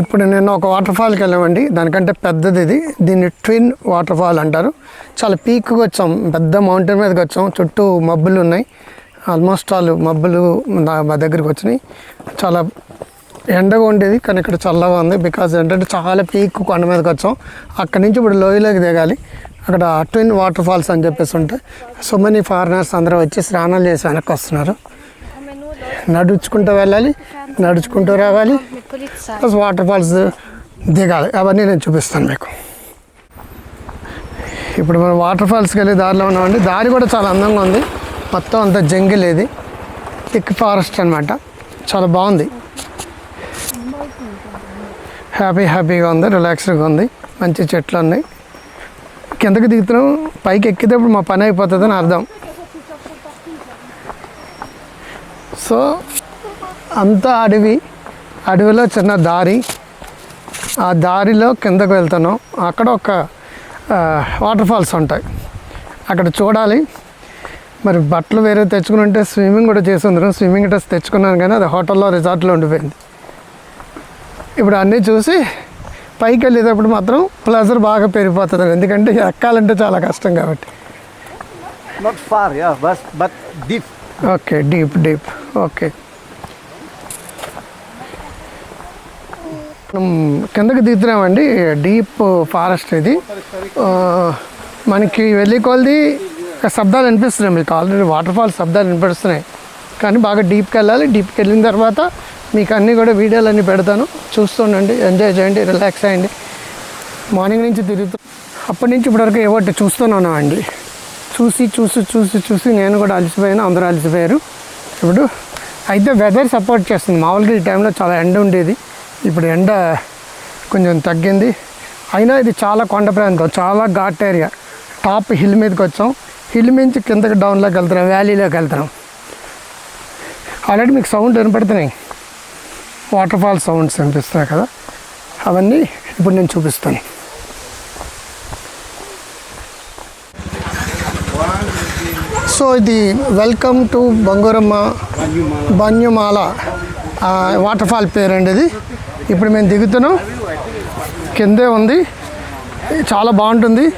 ఇప్పుడు నేను ఒక వాటర్ ఫాల్కి వెళ్ళామండి. దానికంటే పెద్దది ఇది. దీన్ని ట్విన్ వాటర్ ఫాల్ అంటారు. చాలా పీక్కి వచ్చాం. పెద్ద మౌంటైన్ మీదకి వచ్చాం. చుట్టూ మబ్బులు ఉన్నాయి. ఆల్మోస్ట్ ఆల్ మబ్బులు మా దగ్గరికి వచ్చినాయి. చాలా ఎండగా ఉండేది కానీ ఇక్కడ చల్లగా ఉంది. బికాజ్ ఏంటంటే చాలా పీక్ కొండ మీదకి వచ్చాం. అక్కడి నుంచి ఇప్పుడు లోయలోకి దిగాలి. అక్కడ ట్విన్ వాటర్ ఫాల్స్ అని చెప్పేసి ఉంటాయి సో మెనీ ఫారినర్స్ అందరూ వచ్చి స్నానాలు చేసి వెనక్కి వస్తున్నారు. నడుచుకుంటూ వెళ్ళాలి. నడుచుకుంటూ రావాలి. ప్లస్ వాటర్ ఫాల్స్ దిగాలి. అవన్నీ నేను చూపిస్తాను మీకు. ఇప్పుడు మనం వాటర్ ఫాల్స్కి వెళ్ళి దారిలో ఉన్నామండి. దారి కూడా చాలా అందంగా ఉంది. మొత్తం అంతా జంగిల్ ఇది. థిక్ ఫారెస్ట్ అనమాట చాలా బాగుంది. హ్యాపీ హ్యాపీగా ఉంది. రిలాక్స్డ్గా ఉంది. మంచి చెట్లు ఉన్నాయి. కిందకి దిగుతున్నాం. పైకి ఎక్కితేప్పుడు మా పని అయిపోతుందని అర్థం. సో అంతా అడవి. అడవిలో చిన్న దారి. ఆ దారిలో కిందకు వెళ్తున్నాం. అక్కడ ఒక వాటర్ ఫాల్స్ ఉంటాయి. అక్కడ చూడాలి. మరి బట్టలు వేరే తెచ్చుకుని ఉంటే స్విమ్మింగ్ కూడా చేసి ఉందరు. స్విమ్మింగ్ డ్రెస్ తెచ్చుకున్నాను కానీ అది హోటల్లో రిసార్ట్లో ఉండిపోయింది. ఇప్పుడు అన్నీ చూసి పైకి వెళ్ళేటప్పుడు మాత్రం ప్లెజర్ బాగా పెరిగిపోతుంది. ఎందుకంటే ఎక్కాలంటే చాలా కష్టం కాబట్టి. ఓకే డీప్ డీప్ ఓకే మనం కిందకి దిగుతున్నామండి. డీప్ ఫారెస్ట్ ఇది. మనకి వెళ్ళి కొలది శబ్దాలు వినిపిస్తున్నాయి మీకు. ఆల్రెడీ వాటర్ ఫాల్ శబ్దాలు వినిపిస్తున్నాయి. కానీ బాగా డీప్కి వెళ్ళాలి. డీప్కి వెళ్ళిన తర్వాత మీకు అన్నీ కూడా వీడియోలు అన్నీ పెడతాను. చూస్తుండండి ఎంజాయ్ చేయండి. రిలాక్స్ అయ్యండి. మార్నింగ్ నుంచి తిరుగుతూ అప్పటి నుంచి ఇప్పటివరకు ఏవో చూస్తున్నాను చూస్తూనే అండి చూసి చూసి చూసి చూసి నేను కూడా అలసిపోయాను. అందరూ అలసిపోయారు. ఇప్పుడు అయితే వెదర్ సపోర్ట్ చేస్తుంది. మామూలుగా ఈ టైంలో చాలా ఎండ ఉండేది. ఇప్పుడు ఎండ కొంచెం తగ్గింది. అయినా ఇది చాలా కొండ ప్రాంతం చాలా ఘాట్ ఏరియా. టాప్ హిల్ మీదకి వచ్చాం. హిల్ మించి కిందకి డౌన్లోకి వెళ్తున్నాం వ్యాలీలోకి వెళ్తున్నాం. ఆల్రెడీ మీకు సౌండ్ వినపడుతున్నాయి. వాటర్ఫాల్ సౌండ్స్ వినిపిస్తున్నాయి కదా. అవన్నీ ఇప్పుడు నేను చూపిస్తాను. సో ఇది వెల్కమ్ టు బంగూరమ్మ బన్యుమాల. వాటర్ ఫాల్ పేరండి ఇది ఇప్పుడు మేము దిగుతున్నాం. కిందే ఉంది. చాలా బాగుంటుంది.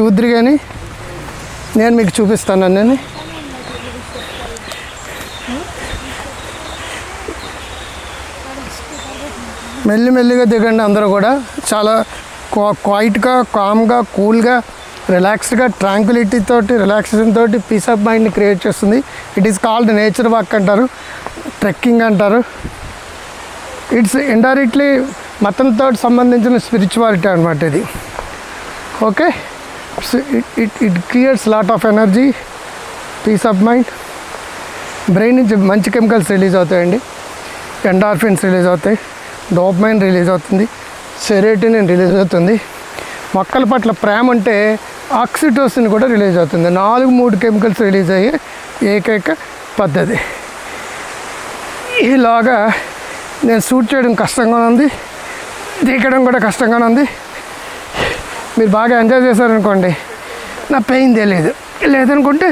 చూద్దరు కానీ నేను మీకు చూపిస్తాను నేను మెల్లి మెల్లిగా దిగండి అందరూ కూడా. చాలా క్వా- క్వైట్గా కామ్గా కూల్గా రిలాక్స్డ్గా ట్రాంక్విలిటీ తోటి రిలాక్సేషన్ తోటి పీస్ ఆఫ్ మైండ్ని క్రియేట్ చేస్తుంది. It is called nature walk అంటారు. ట్రెక్కింగ్ అంటారు. ఇట్స్ ఇండైరెక్ట్లీ మతంతో సంబంధించిన స్పిరిచువాలిటీ అనమాట ఇది. Okay it it creates lot of energy peace of mind brain నుంచి మంచి కెమికల్స్ రిలీజ్ అవుతాయండి. ఎండార్ఫిన్స్ రిలీజ్ అవుతాయి. డోపమైన్ రిలీజ్ అవుతుంది. సెరేటినిన్ రిలీజ్ అవుతుంది. మొక్కల పట్ల ప్రేమ ఉంటే ఆక్సిటోసిన్ కూడా రిలీజ్ అవుతుంది. నాలుగు మూడు కెమికల్స్ రిలీజ్ అయ్యే ఏకైక పద్ధతి. ఇలాగా నేను షూట్ చేయడం కష్టంగా ఉంది. దిగడం కూడా కష్టంగానే ఉంది. మీరు బాగా ఎంజాయ్ చేశారనుకోండి నా పెయిన్ తెలియదు. లేదనుకుంటే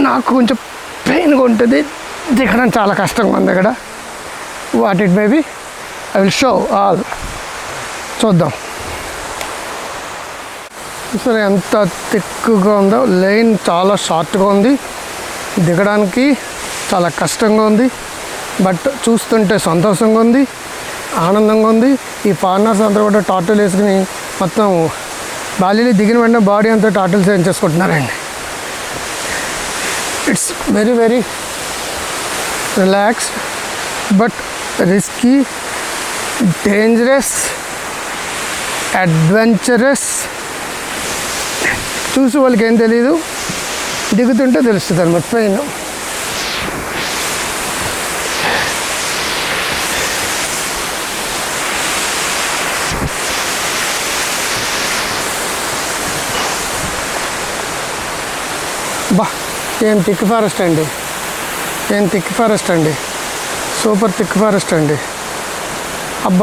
నాకు కొంచెం పెయిన్గా ఉంటుంది. దిగడం చాలా కష్టంగా ఉంది ఇక్కడ. What it maybe I will show all చూద్దాం. సరే ఎంత తిక్కుగా ఉందో లైన్ చాలా షార్ట్గా ఉంది. దిగడానికి చాలా కష్టంగా ఉంది. బట్ చూస్తుంటే సంతోషంగా ఉంది. ఆనందంగా ఉంది. ఈ ఫారినర్స్ అందరూ కూడా టాటల్ వేసుకుని మొత్తం బాలీలో దిగిన వెంటనే బాడీ అంతా టాటల్స్ ఏం చేసుకుంటున్నారండి it's very very relaxed but risky dangerous adventurous చూసి వాళ్ళకి ఏం తెలియదు దిగుతుంటే తెలుస్తుంది అనమాట. ట్రైన్ बाम थि फारेस्टी एम थि फारेस्टी सूपर थि फारेस्टी अब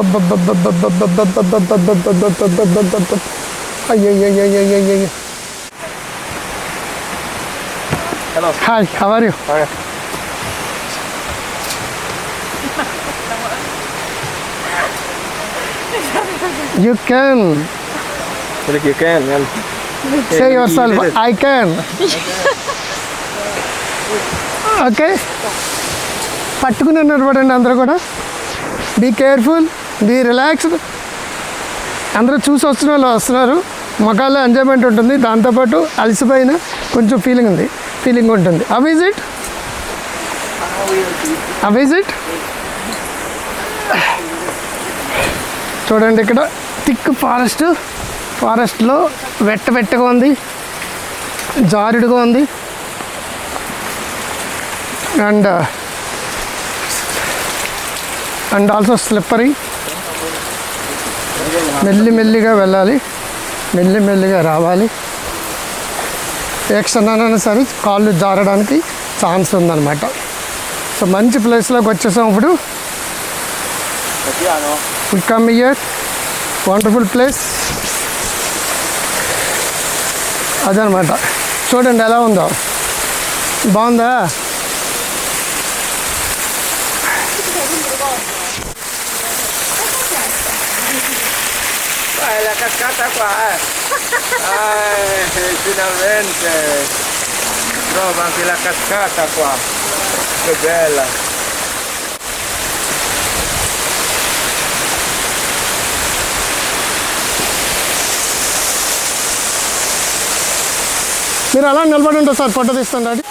hi how can you okay. పట్టుకుని నిలబడండి అందరూ కూడా. బీ కేర్ఫుల్ బీ రిలాక్స్డ్ అందరూ చూసి వస్తున్న వాళ్ళు వస్తున్నారు. మొఖాల్లో ఎంజాయ్మెంట్ ఉంటుంది. దాంతోపాటు అలసిపోయిన కొంచెం ఫీలింగ్ ఉంది. ఫీలింగ్ ఉంటుంది. అవి ఈజ్ ఇట్ అవి ఈజ్ ఇట్ చూడండి ఇక్కడ థిక్ ఫారెస్ట్ ఫారెస్ట్లో వెట్ట వెట్టగా ఉంది. జారుడుగా ఉంది. అండ్ అండ్ ఆల్సో స్లిప్పరీ మెల్లి మెల్లిగా వెళ్ళాలి. మెల్లి మెల్లిగా రావాలి. ఏ క్షణానైనా సరే కాళ్ళు జారడానికి ఛాన్స్ ఉందన్నమాట. సో మంచి ప్లేస్లోకి వచ్చేసాం ఇప్పుడు. We come here wonderful place అదనమాట చూడండి ఎలా ఉందో. బాగుందా? cascata qua, eh. Ay, finalmente. Trova anche la cascata qua. Che bella. మీరు అలా నిలబడి ఉంటారు సార్ ఫోటో తీస్తుండండి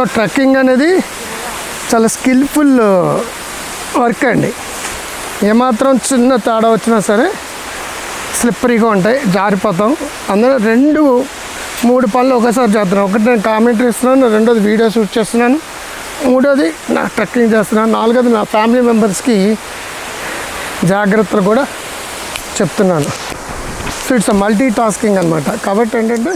సో ట్రెక్కింగ్ అనేది చాలా స్కిల్ఫుల్ వర్క్ అండి. ఏమాత్రం చిన్న తేడా వచ్చినా సరే స్లిప్పరీగా ఉంటాయి జారిపోతాం. అందులో రెండు మూడు పనులు ఒకసారి చేస్తున్నాను ఒకటి నేను కామెంటరీ ఇస్తున్నాను రెండోది వీడియో షూట్ చేస్తున్నాను మూడోది నా ట్రెక్కింగ్ చేస్తున్నాను నాలుగోది నా ఫ్యామిలీ మెంబర్స్కి జాగ్రత్తలు కూడా చెప్తున్నాను. సో ఇట్స్ మల్టీ టాస్కింగ్ అనమాట కాబట్టి ఏంటంటే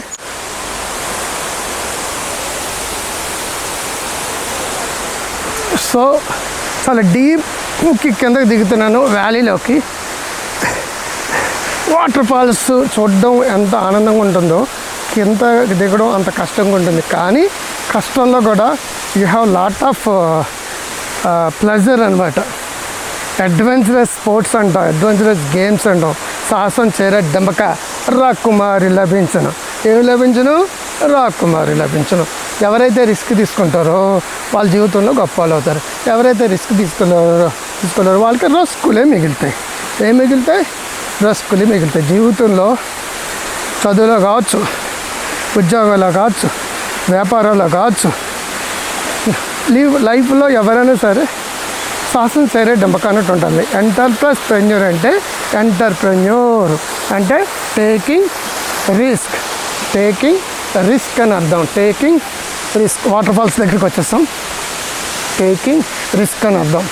సో చాలా డీప్కి కిందకి దిగుతున్నాను వ్యాలీలోకి. వాటర్ ఫాల్స్ చూడడం ఎంత ఆనందంగా ఉంటుందో కింద దిగడం అంత కష్టంగా ఉంటుంది. కానీ కష్టంలో కూడా you have lot of pleasure అనమాట అడ్వెంచరస్ స్పోర్ట్స్ అంటాం అడ్వెంచరస్ గేమ్స్ అంటాం. సాహసం చేరే దెంబక రాకుమారి లభించను. ఏమి లభించను? రాకుమారి లభించను. ఎవరైతే రిస్క్ తీసుకుంటారో వాళ్ళ జీవితంలో గొప్ప వాళ్ళు అవుతారు. ఎవరైతే రిస్క్ తీసుకున్నారో తీసుకున్నారో వాళ్ళకి రస్కులే మిగులుతాయి. ఏం మిగులుతాయి? రస్కులే మిగులుతాయి. జీవితంలో చదువులో కావచ్చు ఉద్యోగంలో కావచ్చు వ్యాపారంలో కావచ్చు లీవ్ లైఫ్లో ఎవరైనా సరే సాహసం సరే డంపకానట్టు ఉంటుంది. ఎంటర్ప్రెన్యూర్ అంటే ఎంటర్ప్రెన్యూర్ అంటే టేకింగ్ రిస్క్. టేకింగ్ రిస్క్ అని అర్థం. టేకింగ్ రిస్క్ వాటర్ ఫాల్స్ దగ్గరికి వచ్చేస్తాం. టేకింగ్ రిస్క్ అని అర్థం.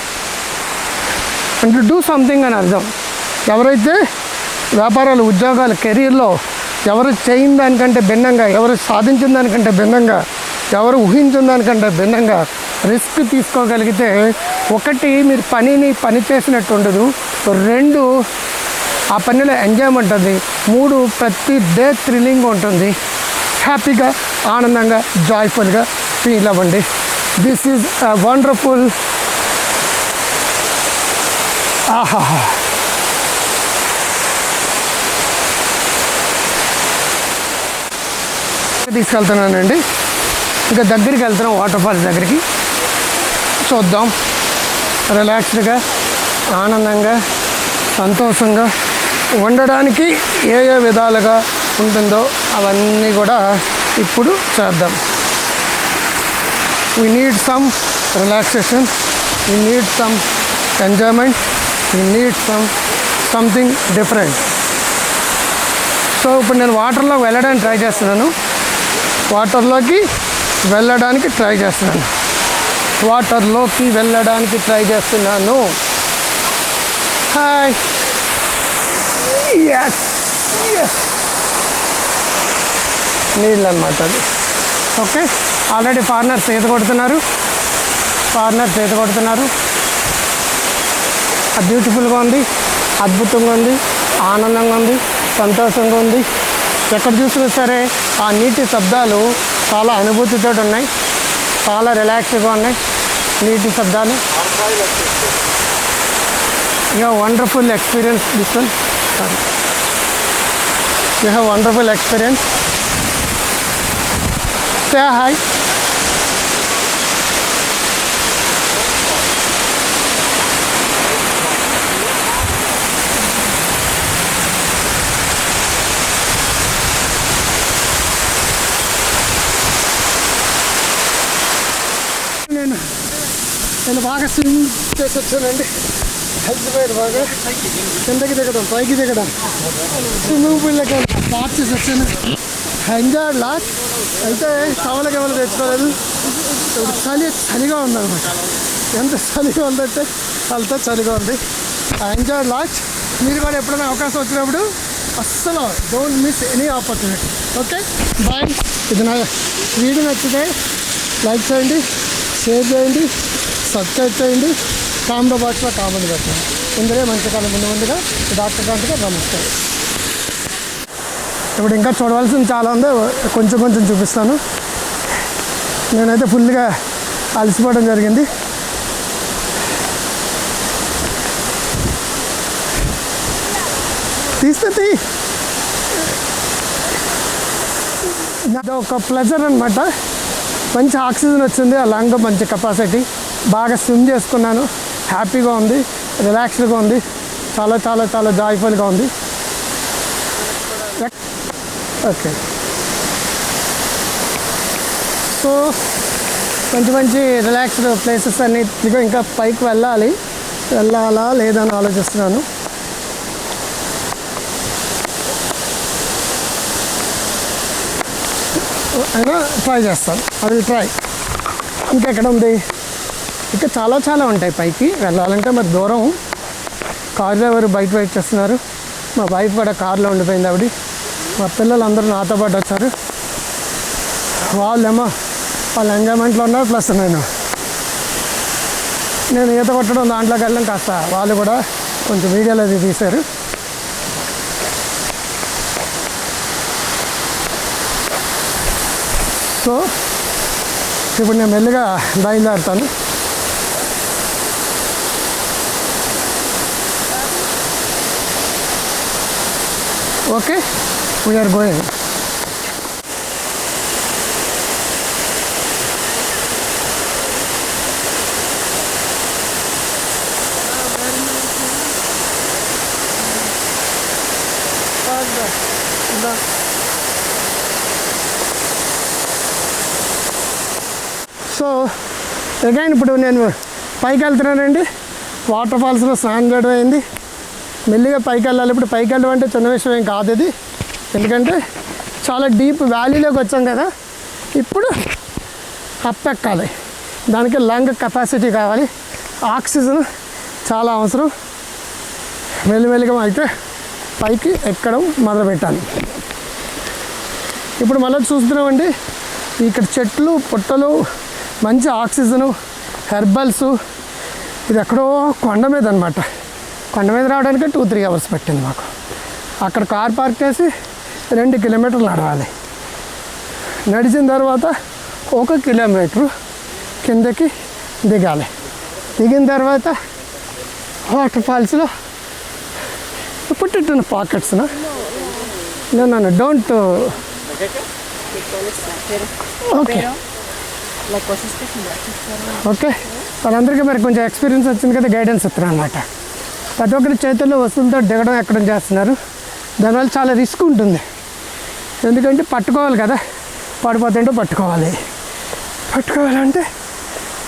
అంటే డూ సంథింగ్ అని అర్థం. ఎవరైతే వ్యాపారాలు ఉద్యోగాలు కెరీర్లో ఎవరు చేయని దానికంటే భిన్నంగా ఎవరు సాధించిన దానికంటే భిన్నంగా ఎవరు ఊహించిన దానికంటే భిన్నంగా రిస్క్ తీసుకోగలిగితే ఒకటి మీరు పనిని పని చేసినట్టు ఉండదు. రెండు ఆ పనిలో ఎంజాయ్మెంట్ ఉంటుంది. మూడు ప్రతి డే థ్రిల్లింగ్ ఉంటుంది. హ్యాపీగా ఆనందంగా జాయ్ఫుల్గా ఫీల్ అవ్వండి. దిస్ ఈజ్ వండర్ఫుల్ ఆహా. తీసుకెళ్తున్నానండి. ఇంకా దగ్గరికి వెళ్తున్నాం వాటర్ ఫాల్స్ దగ్గరికి. చూద్దాం. రిలాక్స్డ్గా ఆనందంగా సంతోషంగా ఉండడానికి ఏ ఏ విధాలుగా ఉంటుందో అవన్నీ కూడా ఇప్పుడు చేద్దాం. We need some relaxation we need some enjoyment we need some something different so ఇప్పుడు నేను వాటర్లోకి వెళ్ళడానికి ట్రై చేస్తున్నాను. వాటర్లోకి వెళ్ళడానికి ట్రై చేస్తున్నాను. వాటర్లోకి వెళ్ళడానికి ట్రై చేస్తున్నాను. హాయ్ ఎస్ ఎస్ నీళ్ళు అనమాట అది ఓకే? ఆల్రెడీ ఫారినర్స్ ఈత కొడుతున్నారు. ఫారినర్స్ ఈత కొడుతున్నారు. బ్యూటిఫుల్గా ఉంది అద్భుతంగా ఉంది ఆనందంగా ఉంది సంతోషంగా ఉంది. ఎక్కడ చూసినా సరే ఆ నీటి శబ్దాలు చాలా అనుభూతితో ఉన్నాయి. చాలా రిలాక్స్గా ఉన్నాయి నీటి శబ్దాలు. You wonderful experience this one you have wonderful experience say hi నేను నేను బాగా స్విమ్ చేసి వచ్చానండి. అలసిపోయారు బాగా కిందకి దిగడం పైకి దిగడం. స్విమ్మింగ్ పూల్లోకి స్టార్ట్ చేసి వచ్చాను ఎంజాయ్ లాస్ట్ అయితే కవలకి ఎవరు తెచ్చుకోలేదు. ఇప్పుడు చలి చలిగా ఉందన్నమాట. ఎంత చలిగా ఉందంటే అంత చలిగా ఉంది. ఎంజాయ్ లాస్ట్ మీరు కూడా ఎప్పుడైనా అవకాశం వచ్చినప్పుడు అస్సలు don't miss any opportunity okay bye ఇది నా వీడియో నచ్చితే లైక్ చేయండి షేర్ చేయండి సబ్స్క్రైబ్ చేయండి. కామెంట్ బాక్స్లో కామెంట్ పెట్టండి. ఇందులో మంచి కాలం ముందు ముందుగా డాక్టర్ గారికి నమస్తే ఇప్పుడు ఇంకా చూడవలసింది చాలా ఉంది. కొంచెం కొంచెం చూపిస్తాను. నేనైతే ఫుల్గా అలసిపోవడం జరిగింది. తీస్తే తీ. అది ఒక ప్లెజర్ అనమాట మంచి ఆక్సిజన్ వచ్చింది. అలాగే మంచి కెపాసిటీ బాగా స్విమ్ చేసుకున్నాను. హ్యాపీగా ఉంది. రిలాక్స్డ్గా ఉంది. చాలా చాలా చాలా జాయ్ఫుల్గా ఉంది. ఓకే. సో మంచి మంచి రిలాక్స్డ్ ప్లేసెస్ అన్నిటిగా ఇంకా పైకి వెళ్ళాలి. వెళ్ళాలా లేదని ఆలోచిస్తున్నాను. అయినా ట్రై చేస్తాను. అది ట్రై ఇంకెక్కడ ఉంది? ఇంకా చాలా చాలా ఉంటాయి పైకి. వెళ్ళాలంటే మరి దూరం. కార్ డ్రైవర్ బయట వెయిట్ చేస్తున్నారు. మా వైఫ్ కూడా కార్లో ఉండిపోయింది ఆవిడ. మా పిల్లలు అందరూ నాతో పాటు వచ్చారు. వాళ్ళేమో వాళ్ళ ఎంజాయ్మెంట్లో ఉన్నారు ప్లస్ నేను. నేను ఈత కొట్టడం దాంట్లోకి వెళ్ళడం కాస్త. వాళ్ళు కూడా కొంచెం వీడియోలు అది తీశారు. సో ఇప్పుడు నేను మెల్లిగా బయలుదేరుతాను. Okay? We are going so again ఇప్పుడు నేను పైకి వెళ్తున్నానండి. వాటర్ ఫాల్స్లో స్నానం చేయడం అయింది. మెల్లిగా పైకి వెళ్ళాలి. ఇప్పుడు పైకి వెళ్ళడం అంటే చిన్న విషయం ఏం కాదు ఇది. ఎందుకంటే చాలా డీప్ వ్యాలీలోకి వచ్చాం కదా. ఇప్పుడు అప్ ఎక్కాలి దానికి లంగ్ కెపాసిటీ కావాలి. ఆక్సిజన్ చాలా అవసరం. మెల్లిమెల్లిగా అయితే పైకి ఎక్కడం మొదలు పెట్టాలి ఇప్పుడు మళ్ళీ చూస్తున్నామండి. ఇక్కడ చెట్లు పుట్టలు మంచి ఆక్సిజను హెర్బల్స్. ఇది ఎక్కడో కొండ మీద అనమాట కొండ మీద రావడానికి టూ త్రీ అవర్స్ పట్టింది మాకు. అక్కడ కార్ పార్క్ చేసి రెండు కిలోమీటర్లు నడవాలి. నడిచిన తర్వాత ఒక కిలోమీటరు కిందకి దిగాలి. దిగిన తర్వాత వాటర్ ఫాల్స్లో పుట్ ఇట్ నేను పాకెట్స్నా నన్ను డోంట్ ఓకే. ఓకే. వాళ్ళందరికీ మరి కొంచెం ఎక్స్పీరియన్స్ వచ్చింది కదా గైడెన్స్ ఇస్తున్నారు అనమాట ప్రతి ఒక్కరి చేతుల్లో వస్తువులతో దిగడం ఎక్కడం చేస్తున్నారు. దానివల్ల చాలా రిస్క్ ఉంటుంది. ఎందుకంటే పట్టుకోవాలి కదా. పడిపోతుంటే పట్టుకోవాలి. పట్టుకోవాలంటే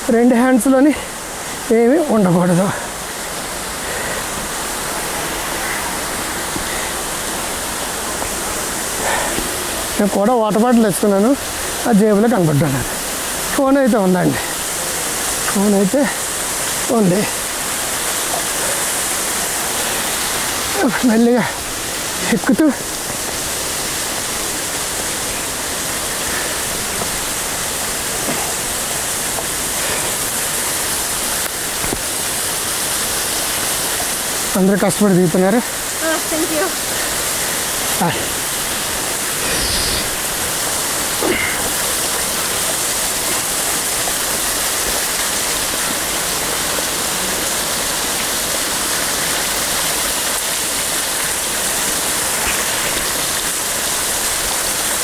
రెండు హ్యాండ్స్లోని ఏమీ ఉండకూడదు. నేను కూడా వాటర్ బాటిల్ వేసుకున్నాను ఆ జేబులో కనబడ్డాను. ఫోన్ అయితే ఉందండి. ఫోన్ అయితే ఉంది. మెల్లిగా ఎక్కుతూ అందరూ కష్టపడి దిగుతున్నారు.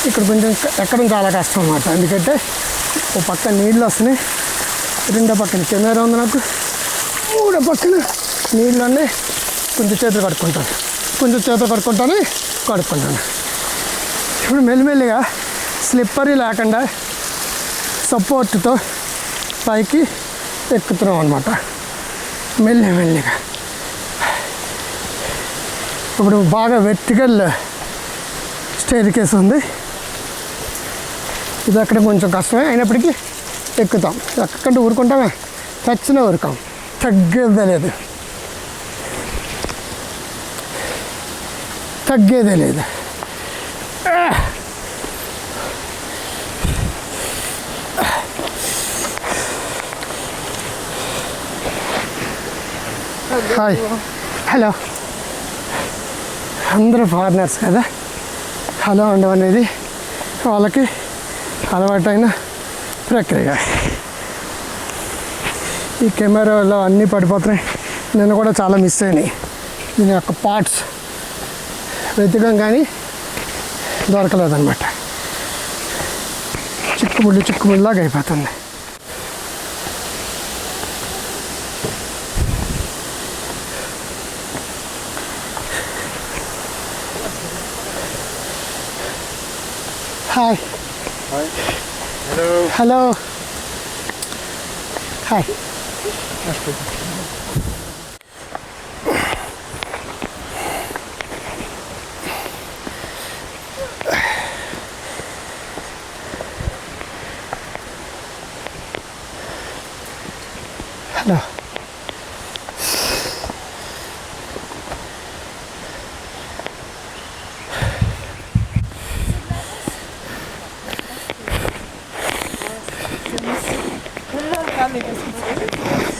ఇక్కడ కొంచెం ఎక్కడం చాలా కష్టం అన్నమాట. ఎందుకంటే ఓ పక్క నీళ్ళు వస్తున్నాయి. రెండో పక్కన కెమెరా ఉంది నాకు. మూడో పక్కన నీళ్ళు ఉన్నాయి. కొంచెం చేతులు కడుక్కుంటాను. కొంచెం చేతులు కడుక్కుంటాను కడుక్కుంటాను. ఇప్పుడు మెల్లిమెల్లిగా స్లిప్పరీ లేకుండా సపోర్ట్తో పైకి ఎక్కుతున్నాం అనమాట మెల్లి మెల్లిగా ఇప్పుడు బాగా వెర్టికల్ స్టేర్ కేసు ఉంది. ఇది అక్కడ కొంచెం కష్టమే అయినప్పటికీ ఎక్కుతాం. ఎక్కకంటే ఊరుకుంటామే. చచ్చిన ఊరుకాం. తగ్గేదే లేదు. తగ్గేదే లేదు. హాయ్. హలో. అందరూ ఫారినర్స్ కదా? హలో ఉండడం అనేది వాళ్ళకి అలవాటైన ప్రక్రియ. ఈ కెమెరాలో అన్నీ పడిపోతున్నాయి. నేను కూడా చాలా మిస్ అయినాయి. దీని యొక్క పార్ట్స్ వెతకం కానీ దొరకలేదన్నమాట చిక్కుముళ్ళు చిక్కుముళ్ళలాగా అయిపోతుంది hi Hello. Hello hi hi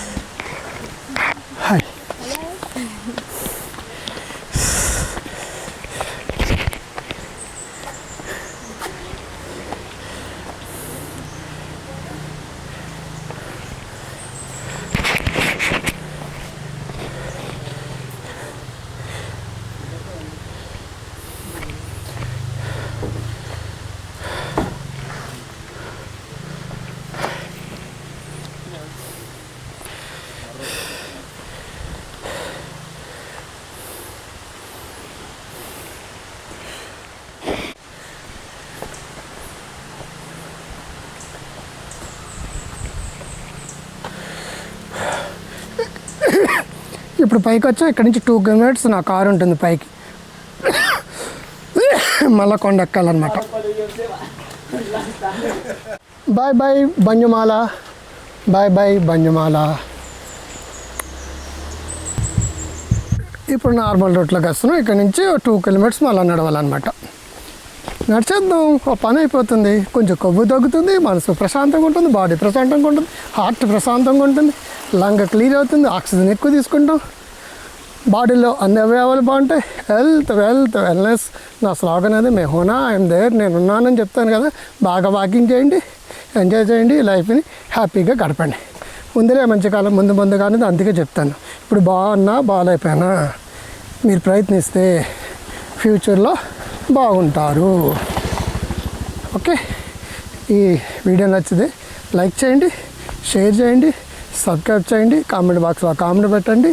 ఇప్పుడు పైకి వచ్చా ఇక్కడ నుంచి టూ కిలోమీటర్స్ నా కారు ఉంటుంది పైకి. మళ్ళా కొండ ఎక్కాలన్నమాట. బాయ్ బాయ్ బంజుమాల. బాయ్ బాయ్ బంజుమాల. ఇప్పుడు నార్మల్ రోడ్లోకి వస్తున్నాం ఇక్కడ నుంచి టూ కిలోమీటర్స్ మళ్ళీ నడవాలన్నమాట. నడిచేద్దాం. ఒక పని అయిపోతుంది. కొంచెం కొవ్వు తగ్గుతుంది. మనసు ప్రశాంతంగా ఉంటుంది. బాడీ ప్రశాంతంగా ఉంటుంది. హార్ట్ ప్రశాంతంగా ఉంటుంది. లంగ్ క్లియర్ అవుతుంది ఆక్సిజన్ ఎక్కువ తీసుకుంటాం. బాడీలో అన్ని అవయవాలు బాగుంటాయి. హెల్త్ వెల్త్ వెల్నెస్ నా స్లోగన్ అది మేహోనా ఐఎమ్ దేర్ నేను ఉన్నానని చెప్తాను కదా. బాగా వాకింగ్ చేయండి ఎంజాయ్ చేయండి లైఫ్ని హ్యాపీగా గడపండి. ముందులే మంచి కాలం ముందు ముందుగా కానీ అందుకే చెప్తాను. ఇప్పుడు బాగున్నా బాగాలైపోయినా మీరు ప్రయత్నిస్తే ఫ్యూచర్లో బాగుంటారు. ఓకే? ఈ వీడియో నచ్చితే లైక్ చేయండి షేర్ చేయండి. సబ్స్క్రైబ్ చేయండి కామెంట్ బాక్స్లో కామెంట్ పెట్టండి.